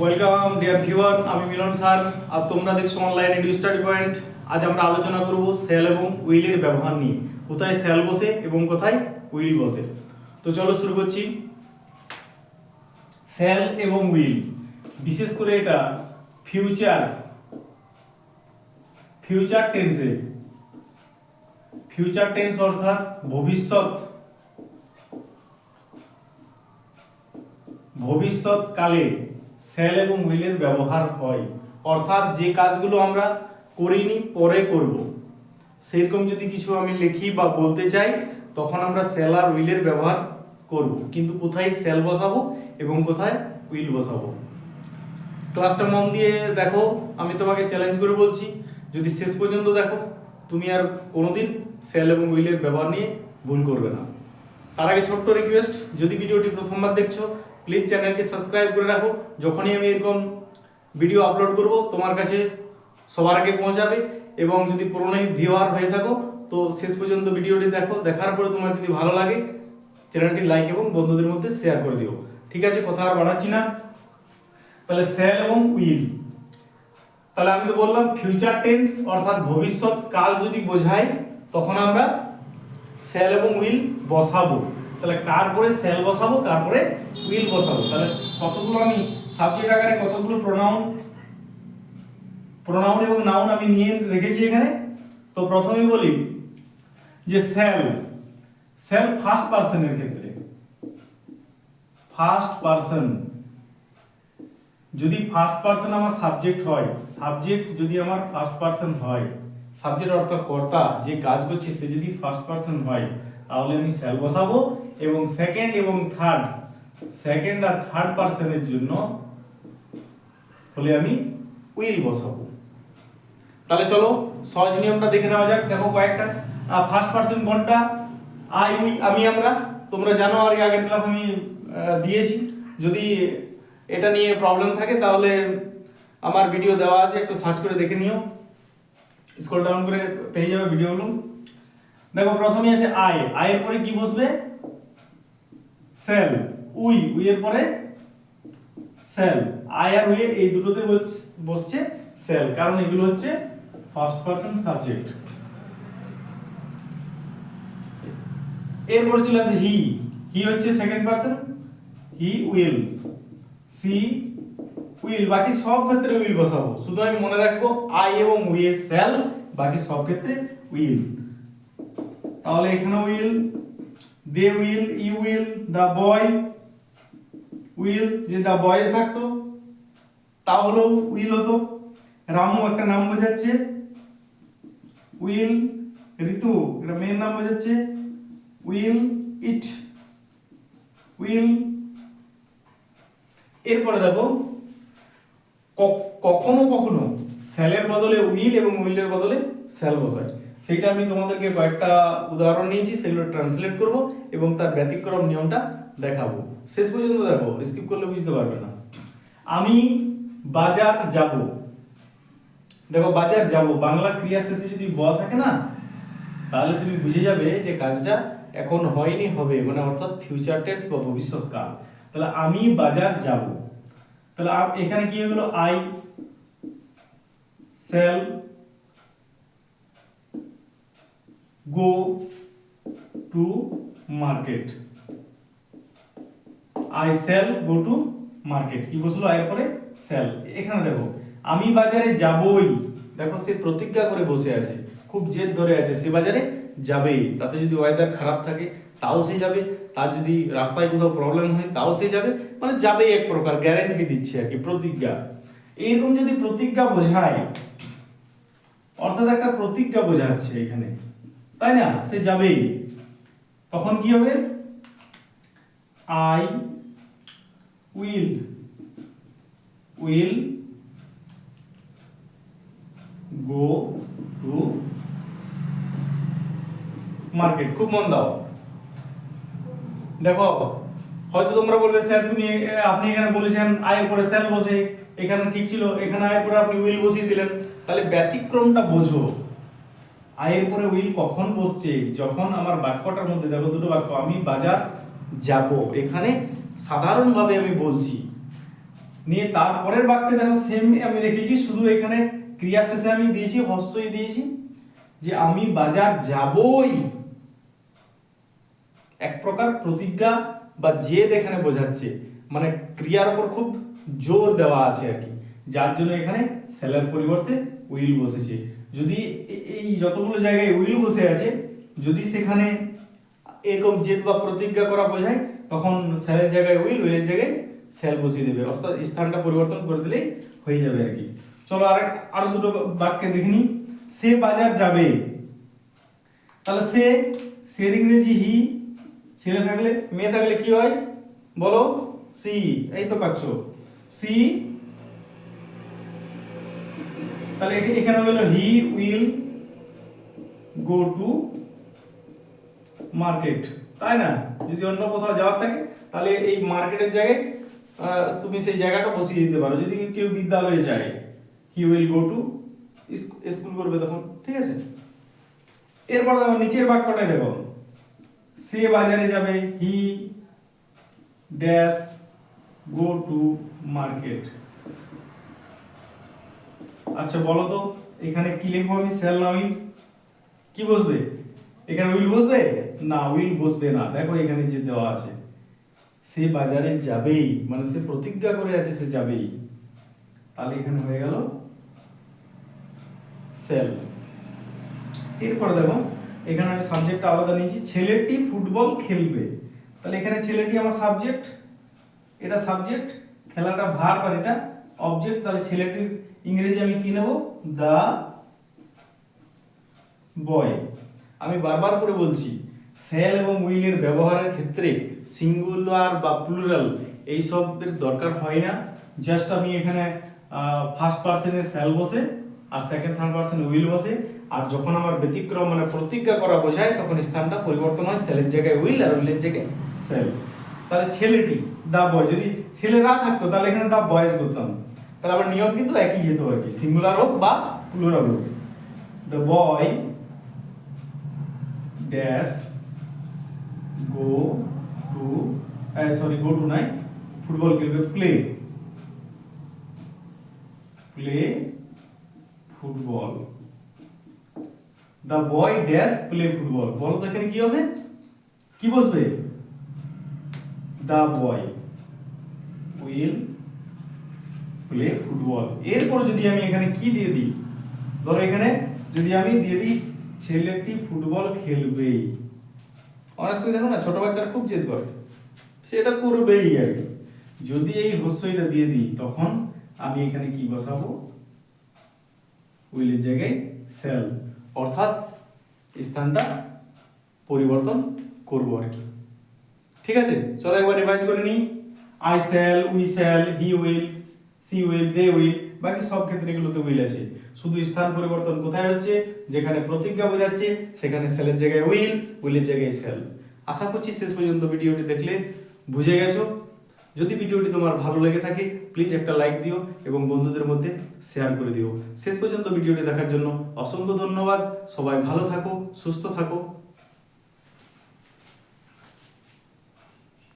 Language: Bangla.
ওয়েলকাম ডিয়ার ভিউয়ার আমি মিলন স্যার। আর তোমরা দেখছ অনলাইন এডু স্টাডি পয়েন্ট আজ আমরা আলোচনা করব সেল এবং উইলের ব্যবহার নিয়ে। কোথায় সেল বসে এবং কোথায় উইল বসে। তো চলো শুরু করছি। সেল এবং উইল বিশেষ করে এটা ফিউচার ফিউচার টেন্সে ফিউচার টেন্স অর্থাৎ ভবিষ্যৎ। ভবিষ্যৎকালে। সেল এবং উইলের ব্যবহার হয়। অর্থাৎ যে কাজগুলো আমরা করিনি, পরে করব। সেরকম যদি কিছু আমি লিখি বা বলতে চাই, তখন আমরা সেল আর উইলের ব্যবহার করব। কিন্তু কোথায় সেল বসাবো এবং কোথায় উইল বসাবো? ক্লাসটা মন দিয়ে দেখো, আমি তোমাকে চ্যালেঞ্জ করে বলছি, যদি শেষ পর্যন্ত দেখো, তুমি আর কোনোদিন সেল এবং উইলের ব্যবহার নিয়ে ভুল করবে না। তার আগে ছোট্ট রিকোয়েস্ট যদি ভিডিওটি প্রথমবার দেখছ প্লিজ চ্যানেলটি সাবস্ক্রাইব করে রাখো। যখনই আমি এরকম ভিডিও আপলোড করব, তোমার কাছে সবার আগে পৌঁছাবে। এবং যদি পুরোনোই ভিউয়ার হয়ে থাকো, তো শেষ পর্যন্ত ভিডিওটি দেখো। দেখার পরে তোমার যদি ভালো লাগে চ্যানেলটি লাইক এবং বন্ধুদের মধ্যে শেয়ার করে দিও। ঠিক আছে, কথা আর বাড়াচ্ছি না। তাহলে সেল এবং উইল তাহলে আমি তো বললাম ফিউচার টেন্স অর্থাৎ ভবিষ্যৎ কাল যদি বোঝায়, তখন আমরা সেল এবং উইল বসাবো। তাহলে কার পরে সেল বসাবো কার পরে উইল বসাবো। তাহলে কতগুলো আমি সাবজেক্ট আকারে কতগুলো প্রোনাউন প্রোনাউন এবং নাউন আমি নিয়ে রেখেছি এখানে? তো প্রথমেই বলি যে সেল সেল ফার্স্ট পার্সনের ক্ষেত্রে ফার্স্ট পার্সন যদি ফার্স্ট পার্সন আমার সাবজেক্ট হয় সাবজেক্ট যদি আমার ফার্স্ট পার্সন হয় সাবজেক্ট অর্থাৎ কর্তা, যে কাজ করছে, সে যদি ফার্স্ট পার্সন হয় তাহলে আমি সেল বসাবো এবং সেকেন্ড এবং থার্ড সেকেন্ড আর থার্ড পার্সনের জন্য হলে আমি উইল বসাবো। তাহলে চলো সহজ নিয়মটা দেখে নেওয়া যাক। দেখো কয়েকটা ফার্স্ট পার্সন কোনটা? আই উই আমি, আমরা। তোমরা জানো আর আগের ক্লাস আমি দিয়েছি। যদি এটা নিয়ে প্রবলেম থাকে তাহলে আমার ভিডিও দেওয়া আছে, একটু সার্চ করে দেখে নিও। স্ক্রল ডাউন করে পেয়ে যাবে ভিডিওগুলো দেখো, প্রথমে আছে আই আয়ের পরে কি বসবে? সেল। উই। উই এর পরে সেল। আই আর উই এই দুটোতে বস- বসছে সেল। কারণ এগুলো হচ্ছে ফার্স্ট পারসন সাবজেক্ট এরপর চলে আসে হি হি হচ্ছে second person he will she will বাকি সব ক্ষেত্রে উইল বসাবো। শুধু আমি মনে রাখব আই এবং উই এর সেল, বাকি সব ক্ষেত্রে উইল। তাহলে এখানে will they will you will the boy will যে দা বয়েজ থাকতো তা তাহলেও উইল হতো। রামু একটা নাম বোঝাচ্ছে উইল ঋতু, এটা মেয়ের নাম বোঝাচ্ছে উইল ইট উইল এরপরে দেখো কখনো কখনো সেলের বদলে উইল এবং উইলের বদলে সেল বসায় সেটা আমি তোমাদেরকে কয়েকটা উদাহরণ নিয়েছি, সেগুলো ট্রান্সলেট করব এবং তার ব্যতিক্রম নিয়মটা দেখাবো। শেষ পর্যন্ত দেখো স্কিপ করলে বুঝতে পারবে না। আমি বাজার যাব। দেখো, বাজার যাব, বাংলা ক্রিয়া শেষে যদি ব থাকে না, তাহলে তুমি বুঝে যাবে যে কাজটা এখন হয়নি, হবে মানে অর্থাৎ ফিউচার টেন্স বা ভবিষ্যৎকাল। তাহলে আমি বাজার যাব। তাহলে এখানে কি হলো I shall go to market I shall go to market কি বসল আয়ের পরে সেল এখানে দেখো, আমি বাজারে যাবই। দেখো, সে প্রতিজ্ঞা করে বসে আছে। খুব জেদ ধরে আছে, সে বাজারে যাবেই। তাতে যদি ওয়েদার খারাপ থাকে, তাও সে যাবে। তার যদি রাস্তায় কোথাও প্রবলেম হয়, তাও সে যাবে। মানে যাবেই এক প্রকার গ্যারান্টি দিচ্ছে আর কি, প্রতিজ্ঞা। এইরকম যদি প্রতিজ্ঞা বোঝায়, অর্থাৎ একটা প্রতিজ্ঞা বোঝাচ্ছে এখানে। তাই না? সে যাবেই। তখন কি হবে? I will will go to market খুব মন দাও। দেখো, হয়তো তোমরা বলবে, স্যার, তুমি, আপনি এখানে বলেছেন আয়ের পরে সেল বসে। এখানে ঠিক ছিল, এখানে আয়ের পরে আপনি উইল বসিয়ে দিলেন। তাহলে ব্যতিক্রমটা বোঝো। আয়ের পরে উইল কখন বসছে? যখন আমার বাক্যটার মধ্যে, দেখো দুটো বাক্য, আমি বাজার যাব। এখানে সাধারণভাবে আমি বলছি। নিয়ে তারপরের বাক্যে দেখো সেম আমি রেখেছি, শুধু এখানে ক্রিয়া শেষে আমি দিয়েছি, হস্যই দিয়েছি যে আমি বাজার যাবই। এক প্রকার প্রতিজ্ঞা বা জেদ এখানে বোঝাচ্ছে। মানে ক্রিয়ার উপর খুব জোর দেওয়া আছে আর কি। যার জন্য এখানে সেলের পরিবর্তে উইল বসেছে। যদি এই যতগুলো জায়গায় উইল বসে আছে, যদি সেখানে এরকম জেদ বা প্রতিজ্ঞা করা বোঝায়, তখন সেলের জায়গায় উইল, উইলের জায়গায় সেল বসিয়ে দেবে। অর্থাৎ স্থানটা পরিবর্তন করে দিলেই হয়ে যাবে আর কি। চলো আর আরও দুটো বাক্যে দেখিনি সে বাজার যাবে। তাহলে সে, সের ইংরেজি হি, ছেলে থাকলে, মেয়ে থাকলে কি হয়? বলো, সি। এই তো পাচ্ছ। সি তাহলে এখা- এখানে হলো he will go to market তাই না? যদি অন্য কোথাও যাওয়ার থাকে, তাহলে এই মার্কেটের জায়গায় তুমি সেই জায়গাটা বসিয়ে দিতে পারো। যদি কেউ বিদ্যালয়ে যায় he will go to school করবে তখন, ঠিক আছে? এরপর দেখো, নিচের বাক্যটাই দেখো। সে বাজারে যাবে he dash go to market আচ্ছা বলো তো, এখানে কি লিখব আমি? সেল না উইল কি বসবে? এখানে উইল বসবে? না উইল বসবে না। দেখো, এখানে যে দেওয়া আছে, সে বাজারে যাবেই মানে সে প্রতিজ্ঞা করে আছে সে যাবেই। তাহলে এখানে হয়ে গেল সেল এরপর দেখো, এখানে আমি সাবজেক্ট আলাদা নিয়েছি। ছেলেটি ফুটবল খেলবে। তাহলে এখানে ছেলেটি আমার সাবজেক্ট এটা সাবজেক্ট খেলাটা ভার আর এটা অবজেক্ট তাহলে ছেলেটির ইংরেজি আমি কি নেব? দা বয়। আমি বারবার করে বলছি, সেল এবং উইলের ব্যবহারের ক্ষেত্রে সিঙ্গুলার বা প্লুরাল এই সবের দরকার হয় না। জাস্ট আমি এখানে ফার্স্ট পার্সনে সেল বসে আর সেকেন্ড থার্ড পার্সনে উইল বসে। আর যখন আমার ব্যতিক্রম মানে প্রতিজ্ঞা করা বোঝায়, তখন স্থানটা পরিবর্তন হয় সেলের জায়গায় উইল আর উইলের জায়গায় সেল। তাহলে ছেলেটি, দা বয়, যদি ছেলেরা থাকতো, তাহলে এখানে দা বয়েজ করতাম। তাহলে আবার নিয়ম কিন্তু একই যেত আর কি। সিঙ্গুলার হোক বা প্লুরাল হোক। The boy dash go to sorry go to নাই ফুটবল খেলবে play play football the boy dash play football বলো তো এখানে কি হবে? কি বসবে? The boy will play football. এরপর যদি আমি এখানে কি দিয়ে দিই? ধরো এখানে যদি আমি দিয়ে দিই, ছেলেটি ফুটবল খেলবেই অনেক সময় দেখো না, ছোট বাচ্চারা খুব জেদ করে। সেটা করবেই আর যদি এই হস্যইটা দিয়ে দিই, তখন আমি এখানে কি বসাবো? উইলের জায়গায় সেল। অর্থাৎ স্থানটা পরিবর্তন করব আর কি। ঠিক আছে? চলো একবার রিভাইজ করে নিই। I shall we shall he will she will they will বাকি সব ক্ষেত্রে এগুলোতে উইল আছে। শুধু স্থান পরিবর্তন কোথায় হচ্ছে? যেখানে প্রতিজ্ঞা বোঝাচ্ছে, সেখানে সেলের জায়গায় উইল উইলের জায়গায় সেল আশা করছি শেষ পর্যন্ত ভিডিওটি দেখলে বুঝে গেছো। যদি ভিডিওটি তোমার ভালো লেগে থাকে প্লিজ একটা লাইক দিও এবং বন্ধুদের মধ্যে শেয়ার করে দিও। শেষ পর্যন্ত ভিডিওটি দেখার জন্য অসংখ্য ধন্যবাদ। সবাই ভালো থাকো, সুস্থ থাকো।